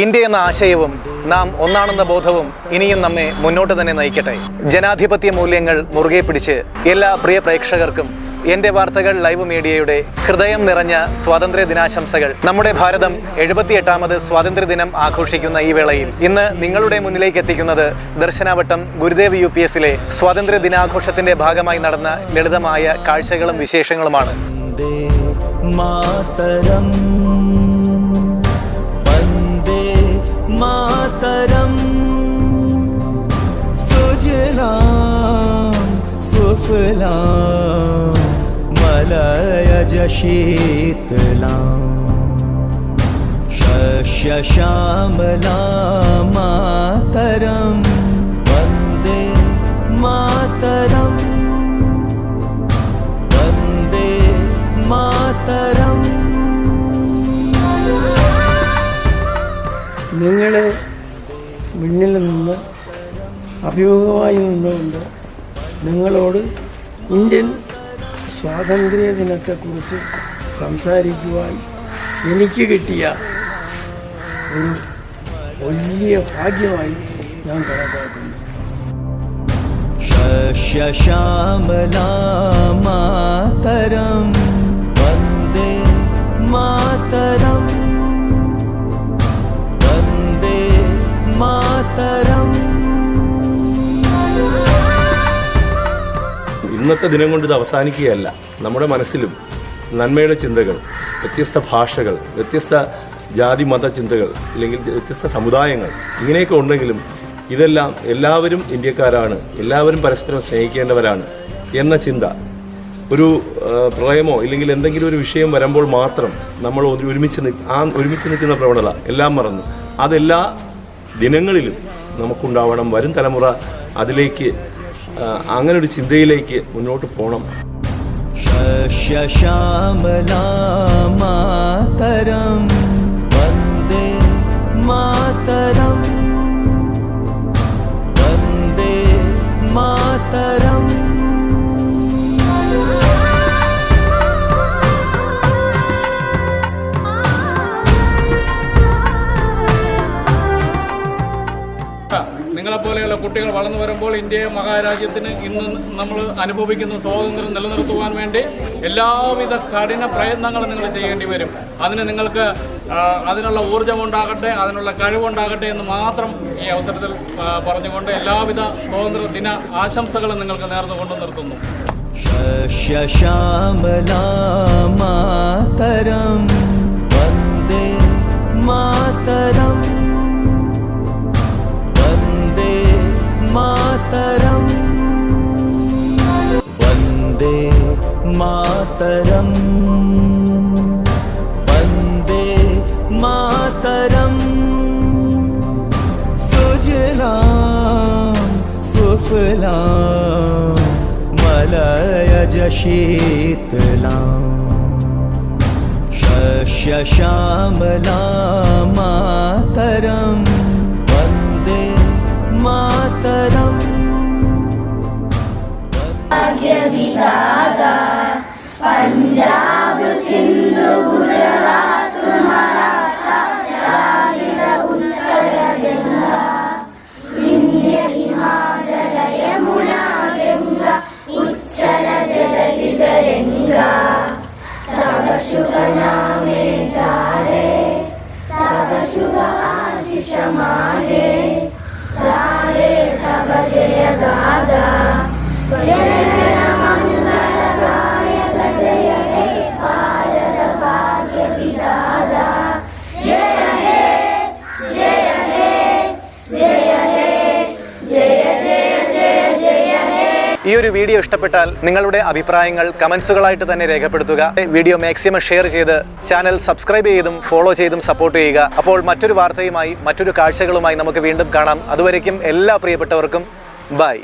India എന്ന ആശയവും നാം ഒന്നാണെന്ന ബോധവും ഇനിയും നമ്മെ മുന്നോട്ട് തന്നെ നയിക്കട്ടെ. ജനാധിപത്യ മൂല്യങ്ങൾ മുറുകെ പിടിച്ച് എല്ലാ പ്രിയ പ്രേക്ഷകർക്കും എന്റെ വാർത്തകൾ ലൈവ് മീഡിയയുടെ ഹൃദയം നിറഞ്ഞ സ്വാതന്ത്ര്യ ദിനാശംസകൾ. നമ്മുടെ ഭാരതം എഴുപത്തിയെട്ടാമത് സ്വാതന്ത്ര്യ ദിനം ആഘോഷിക്കുന്ന ഈ വേളയിൽ ഇന്ന് നിങ്ങളുടെ മുന്നിലേക്ക് എത്തിക്കുന്നത് ദർശനാവട്ടം ഗുരുദേവ് യു പി എസിലെ സ്വാതന്ത്ര്യ ദിനാഘോഷത്തിന്റെ ഭാഗമായി നടന്ന ലളിതമായ കാഴ്ചകളും വിശേഷങ്ങളുമാണ്. മാതരം. मातरम्। सुजलां सुफलां मलयजशीतलां। शश्यश्यामला शीतला मातरं वन्दे मातरम्। നിങ്ങൾ മുന്നിൽ നിന്ന് അഭിമുഖമായി നിന്നുകൊണ്ട് നിങ്ങളോട് ഇന്ത്യൻ സ്വാതന്ത്ര്യ ദിനത്തെക്കുറിച്ച് സംസാരിക്കുവാൻ എനിക്ക് കിട്ടിയ ഒരു വലിയ ഭാഗ്യമായി ഞാൻ കണക്കാക്കുന്നു. ശ്യാമലാമാതരം ഇന്നത്തെ ദിനം കൊണ്ട് ഇത് അവസാനിക്കുകയല്ല. നമ്മുടെ മനസ്സിലും നന്മയുടെ ചിന്തകൾ വ്യത്യസ്ത ഭാഷകൾ വ്യത്യസ്ത ജാതി മത ചിന്തകൾ അല്ലെങ്കിൽ വ്യത്യസ്ത സമുദായങ്ങൾ ഇങ്ങനെയൊക്കെ ഉണ്ടെങ്കിലും ഇതെല്ലാം എല്ലാവരും ഇന്ത്യക്കാരാണ് എല്ലാവരും പരസ്പരം സ്നേഹിക്കേണ്ടവരാണ് എന്ന ചിന്ത. ഒരു പ്രളയമോ ഇല്ലെങ്കിൽ എന്തെങ്കിലും ഒരു വിഷയം വരുമ്പോൾ മാത്രം നമ്മൾ ഒരുമിച്ച് ആ ഒരുമിച്ച് നിൽക്കുന്ന പ്രവണത എല്ലാം മറന്നു. അതെല്ലാ ദിനങ്ങളിലും നമുക്കുണ്ടാവണം. വരും തലമുറ അതിലേക്ക് അങ്ങനെ ഒരു ചിന്തയിലേക്ക് മുന്നോട്ട് പോകണം ശ്യാമലാ മാതരം. കുട്ടികൾ വളർന്നു വരുമ്പോൾ ഇന്ത്യയെ മഹാരാജ്യത്തിന് ഇന്ന് നമ്മൾ അനുഭവിക്കുന്ന സ്വാതന്ത്ര്യം നിലനിർത്തുവാൻ വേണ്ടി എല്ലാവിധ കഠിന പ്രയത്നങ്ങളും നിങ്ങൾ ചെയ്യേണ്ടി വരും. അതിന് നിങ്ങൾക്ക് അതിനുള്ള ഊർജമുണ്ടാകട്ടെ അതിനുള്ള കഴിവുണ്ടാകട്ടെ എന്ന് മാത്രം ഈ അവസരത്തിൽ പറഞ്ഞുകൊണ്ട് എല്ലാവിധ സ്വാതന്ത്ര്യ ദിന ആശംസകളും നിങ്ങൾക്ക് നേർന്നു കൊണ്ടു നിർത്തുന്നു ശ്യാമലാമാതരം मातरम् वन्दे मातरम् सुजलां सुफलां मलयज शीतलां शस्यश्यामला मातरं वन्दे मातरम् పంజాబ్ సింధు గుజరాత్ మరాఠా ద్రావిడ ఉత్తర గంగా వింధ్య హిమాచల యమునా గంగా ఉచ్చల మాగే. తారే తవ జయ గాదా జయ ഈ ഒരു വീഡിയോ ഇഷ്ടപ്പെട്ടാൽ നിങ്ങളുടെ അഭിപ്രായങ്ങൾ കമൻസുകളായിട്ട് തന്നെ രേഖപ്പെടുത്തുക. വീഡിയോ മാക്സിമം ഷെയർ ചെയ്ത് ചാനൽ സബ്സ്ക്രൈബ് ചെയ്തും ഫോളോ ചെയ്തും സപ്പോർട്ട് ചെയ്യുക. അപ്പോൾ മറ്റൊരു വാർത്തയുമായി മറ്റൊരു കാഴ്ചകളുമായി നമുക്ക് വീണ്ടും കാണാം. അതുവരേക്കും എല്ലാ പ്രിയപ്പെട്ടവർക്കും ബൈ